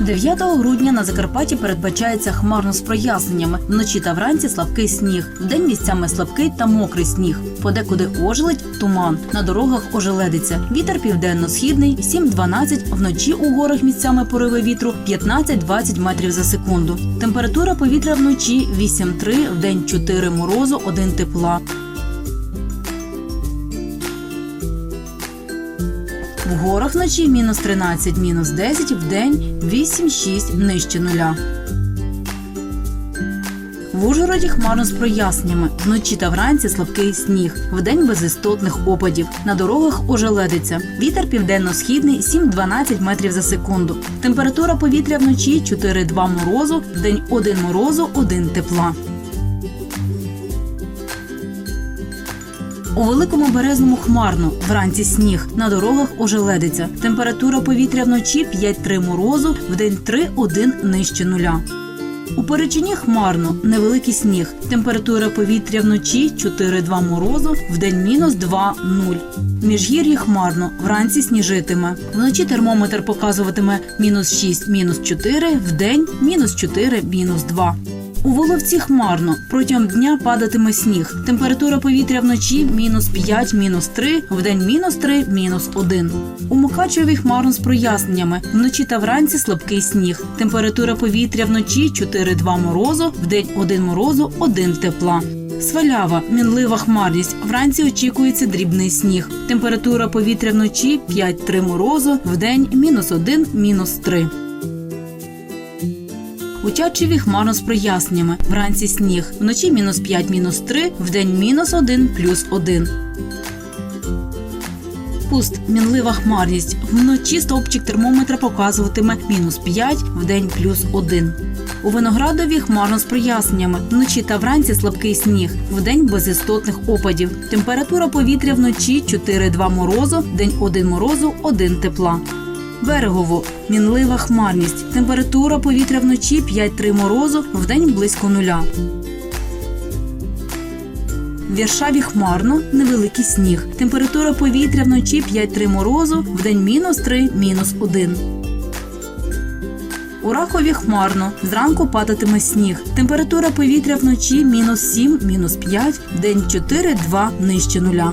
9 грудня на Закарпатті передбачається хмарно з проясненнями. Вночі та вранці слабкий сніг. Вдень місцями слабкий та мокрий сніг. Подекуди ожеледь, туман. На дорогах ожеледиться. Вітер південно-східний 7-12, вночі у горах місцями пориви вітру 15-20 метрів за секунду. Температура повітря вночі 8-3, вдень 4 морозу, 1 тепла. В горах вночі мінус 13, мінус 10, вдень 8-6 нижче нуля. В Ужгороді хмарно з проясненнями. Вночі та вранці слабкий сніг. Вдень без істотних опадів. На дорогах ожеледиться. Вітер південно-східний 7-12 метрів за секунду. Температура повітря вночі 4-2 морозу, вдень 1 морозу, 1 тепла. У великому березному хмарно, вранці сніг, на дорогах ожеледиться. Температура повітря вночі 5-3 морозу, вдень 3-1 нижче нуля. У Перечині хмарно, невеликий сніг. Температура повітря вночі 4-2 морозу, вдень мінус 2-0. Міжгір'ї хмарно, вранці сніжитиме. Вночі термометр показуватиме мінус 6, мінус 4, вдень мінус 4, мінус 2. У Воловці хмарно. Протягом дня падатиме сніг. Температура повітря вночі мінус 5, мінус 3, вдень мінус 3, мінус 1. У Мукачеві хмарно з проясненнями. Вночі та вранці слабкий сніг. Температура повітря вночі 4-2 морозу, вдень 1 морозу, 1 тепла. Свалява, мінлива хмарність. Вранці очікується дрібний сніг. Температура повітря вночі 5-3 морозу, вдень мінус 1, мінус 3. У Тячеві хмарно з проясненнями. Вранці сніг. Вночі мінус 5, мінус 3, вдень мінус 1, плюс 1. Пуст. Мінлива хмарність. Вночі стовпчик термометра показуватиме мінус 5, вдень плюс 1. У Виноградові хмарно з проясненнями. Вночі та вранці слабкий сніг. Вдень без істотних опадів. Температура повітря вночі 4-2 морозу, день 1 морозу, 1 тепла. Берегово мінлива хмарність. Температура повітря вночі 5-3 морозу, вдень близько нуля. В Віршаві хмарно, невеликий сніг. Температура повітря вночі 5-3 морозу, вдень мінус 3, мінус 1. У Рахові хмарно. Зранку падатиме сніг. Температура повітря вночі мінус 7, мінус 5, вдень 4-2 нижче нуля.